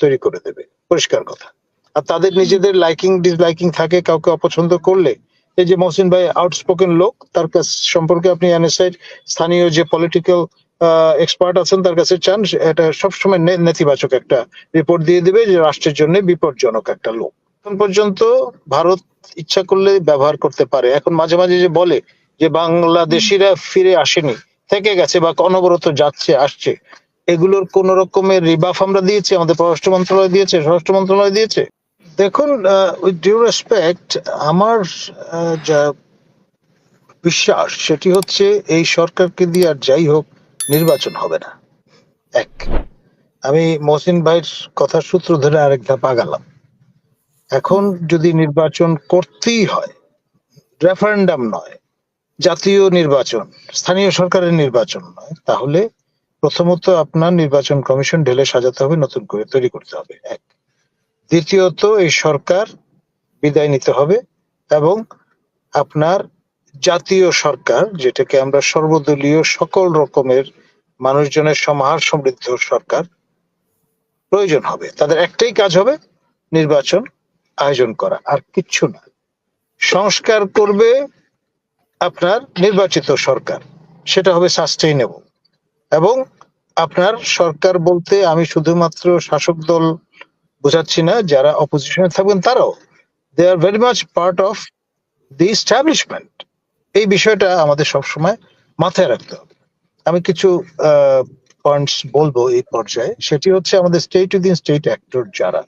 তৈরি করে দেবে। পরিষ্কার কথা। আর তাদের নিজেদের লাইকিং ডিসলাইকিং থাকে, কাউকে অপছন্দ করলে, এই যে মহসিন ভাই আউটস্পোকেন লোক, তার কাছ সম্পর্কে আপনি এনএসআই স্থানীয় যে পলিটিক্যাল এক্সপার্ট আছেন, তার কাছে চান এটা সবসময় নেতিবাচক একটা রিপোর্ট দিয়ে দিবে যে রাষ্ট্রের জন্য বিপজ্জনক একটা লোক। এখন পর্যন্ত ভারত ইচ্ছা করলে ব্যবহার করতে পারে। এখন মাঝে মাঝে যে বলে যে বাংলাদেশিরা ফিরে আসেনি, থেকে গেছে বা অনবরত যাচ্ছে, আসছে এগুলোর কোন রকমের রিবাফ আমরা দিয়েছি, আমাদের পররাষ্ট্র মন্ত্রণালয় দিয়েছে, স্বরাষ্ট্র মন্ত্রণালয় দিয়েছে। দেখুন উইথ ডিউ রেসপেক্ট আমার যা বিশ্বাস, সেটি হচ্ছে এই সরকারকে দিয়ে আর যাই হোক, নির্বাচন হবে না। এক, আমি মহসিন ভাইয়ের কথার সূত্র ধরে আরেক ধাপ আগালাম। এখন যদি নির্বাচন করতেই হয় রেফারেন্ডাম নয়, জাতীয় নির্বাচন, স্থানীয় সরকারের নির্বাচন নয়, তাহলে প্রথমত আপনার নির্বাচন কমিশন ঢেলে সাজাতে হবে, নতুন করে তৈরি করতে হবে, এক। দ্বিতীয়ত, এই সরকার বিদায় নিতে হবে এবং আপনার জাতীয় সরকার, যেটাকে আমরা সর্বদলীয় সকল রকমের মানুষজনের সমাহার সমৃদ্ধ সরকার, প্রয়োজন হবে। তাদের একটাই কাজ হবে নির্বাচন আয়োজন করা, আর কিচ্ছু না। সংস্কার করবে আপনার নির্বাচিত সরকার, সেটা হবে সাস্টেইনেবল এবং আপনার সরকার বলতে আমি শুধুমাত্র শাসক দল বোঝাচ্ছি না, যারা অপোজিশনে থাকবেন তারাও। They are very much part of the establishment এই বিষয়টা আমাদের সবসময় মাথায় রাখতে হবে। আমি কিছু পয়েন্টস বলব এই পর্যায়ে। সেটি হচ্ছে আমাদের স্টেট উইদিন স্টেট অ্যাক্টর যারা।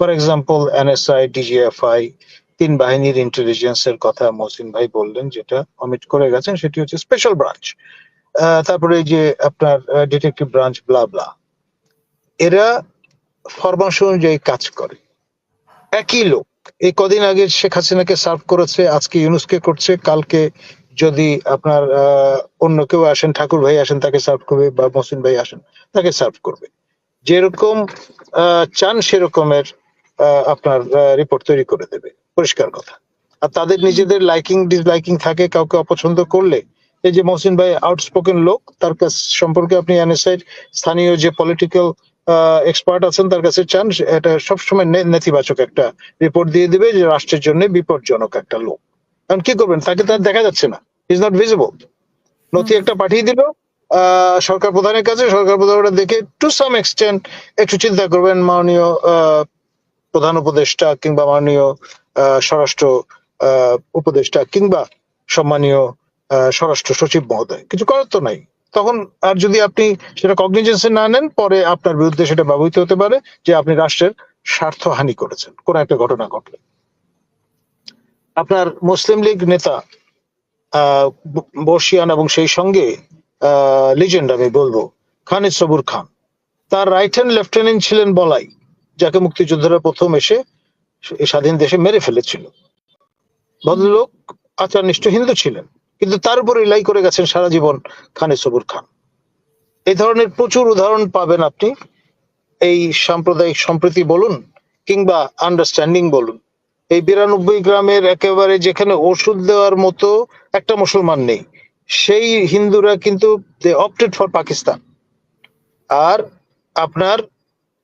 ফর এক্সাম্পল এনএসআই ডিজিএফআই তিন বাহিনীর ইন্টেলিজেন্স এর কথা মহসিন ভাই বললেন, যেটা অমিট করে গেছেন, সেটি হচ্ছে স্পেশাল ব্রাঞ্চ তারপরে যে আপনার ডিটেকটিভ ব্রাঞ্চ ব্লা ব্লা এরা ফরমাস অনুযায়ী কাজ করে। একই লোক। এই কদিন আগে শেখ হাসিনাকে সার্ভ করেছে, আজকে ইউনুসকে করছে, কালকে যদি আপনার অন্য কেউ আসেন, ঠাকুর ভাই আসেন, তাকে সার্ভ করবে বা মহসিন ভাই আসেন, তাকে সার্ভ করবে। যেরকম চান সেরকমের আপনার রিপোর্ট তৈরি করে দেবে। পরিষ্কার কথা। আর তাদের নিজেদের লাইকিং ডিসলাইকিং থাকে, কাউকে অপছন্দ করলে এই যে মহসিন ভাই আউটস্পোকেন লোক, তার কাছ সম্পর্কে আপনি এনএসআই স্থানীয় যে পলিটিক্যাল এক্সপার্ট আছেন, তার কাছে চান, এটা সবসময় নেতিবাচক একটা রিপোর্ট দিয়ে দিবে যে রাষ্ট্রের জন্য বিপজ্জনক একটা লোক। কারণ কি করবেন? তাকে তার দেখা যাচ্ছে না। ইজ নট ভিজিবল নথি একটা পাঠিয়ে দিল সরকার প্রধানের কাছে, সরকার প্রধান ওটা দেখে টু সাম এক্সটেন্ট একটু চিন্তা করবেন, মাননীয় প্রধান উপদেষ্টা কিংবা মাননীয় স্বরাষ্ট্র উপদেষ্টা কিংবা সম্মানীয় স্বরাষ্ট্র সচিব মহোদয়। কিছু করার তো নাই। তখন আর যদি আপনি সেটা কগনিজেন্সে না নেন, পরে আপনার বিরুদ্ধে সেটা ব্যবহৃত হতে পারে যে আপনি রাষ্ট্রের স্বার্থ হানি করেছেন। কোন একটা ঘটনা ঘটলে। আপনার মুসলিম লীগ নেতা বর্ষিয়ান এবং সেই সঙ্গে লিজেন্ড আমি বলব খানিদ সবুর খান। তার রাইট হ্যান্ড লেফটেন্যান্ট ছিলেন বলাই, যাকে মুক্তিযোদ্ধারা প্রথম এসে স্বাধীন দেশে মেরে ফেলেছিল। ভদ্রলোক আচারনিষ্ঠ হিন্দু ছিলেন। কিন্তু তার উপর রিলাই করে গেছেন সারা জীবন খানে সবুর খান। এই ধরনের প্রচুর উদাহরণ পাবেন আপনি। এই সাম্প্রদায়িক সম্প্রীতি বলুন কিংবা আন্ডারস্ট্যান্ডিং বলুন। এই বিরানব্বই গ্রামের একেবারে যেখানে ওষুধ দেওয়ার মতো একটা মুসলমান নেই। সেই হিন্দুরা কিন্তু অপটেড ফর পাকিস্তান আর আপনার,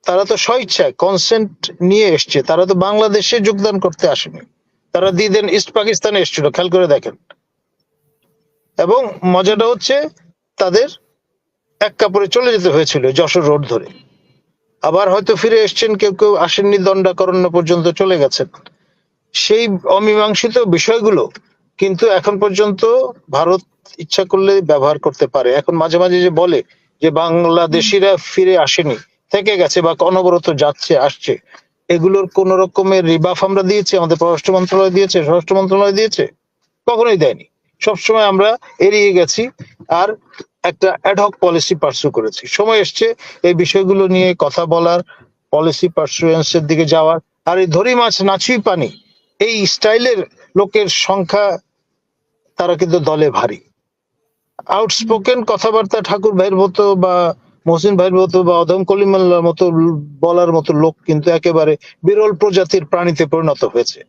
তারা তো স্বইচ্ছায় কনসেন্ট নিয়ে এসছে। তারা তো বাংলাদেশে যোগদান করতে আসেনি। তারা দিয়ে দেন ইস্ট পাকিস্তানে এসেছিল। খেয়াল করে দেখেন। এবং মজাটা হচ্ছে তাদের এক কাপড়ে চলে যেতে হয়েছিল যশোর রোড ধরে। আবার হয়তো ফিরে এসছেন, কেউ কেউ আসেননি, দণ্ডাকরণ্য পর্যন্ত চলে গেছেন। সেই অমীমাংসিত বিষয়গুলো কিন্তু এখন পর্যন্ত ভারত ইচ্ছা করলে ব্যবহার করতে পারে। এখন মাঝে মাঝে যে বলে যে বাংলাদেশিরা ফিরে আসেনি, থেকে গেছে বা অনবরত যাচ্ছে, আসছে, এগুলোর কোন রকমের রিবাফ আমরা দিয়েছি, আমাদের পররাষ্ট্র মন্ত্রণালয় দিয়েছে, স্বরাষ্ট্র মন্ত্রণালয় দিয়েছে, কখনোই দেয়নি। সবসময় আমরা এড়িয়ে গেছি আর একটা অ্যাডহক পলিসি পার্সু করেছি। সময় এসছে এই বিষয়গুলো নিয়ে কথা বলার পলিসি পার্সুয়েন্সের দিকে যাওয়ার। আর এই ধরি মাছ নাচুই পানি, এই স্টাইলের লোকের সংখ্যা তারা কিন্তু দলে ভারী। আউটস্পোকেন কথাবার্তা ঠাকুর ভাইয়ের মতো বা মহসিন ভাইয়ের মতো বা অদম কলিমাল্লার মতো বলার মতো লোক কিন্তু একেবারে বিরল প্রজাতির প্রাণীতে পরিণত হয়েছে।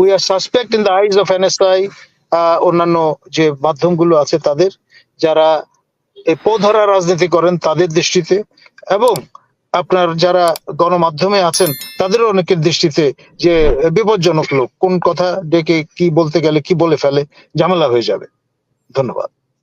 We are suspect in the eyes of NSI অন্যান্য যে মাধ্যমগুলো আছে তাদের, যারা এই পোধরা রাজনীতি করেন তাদের দৃষ্টিতে এবং আপনার যারা গণমাধ্যমে আছেন তাদের অনেকের দৃষ্টিতে যে বিপজ্জনক লোক, কোন কথা ডেকে কি বলতে গেলে কি বলে ফেলে, ঝামেলা হয়ে যাবে। ধন্যবাদ।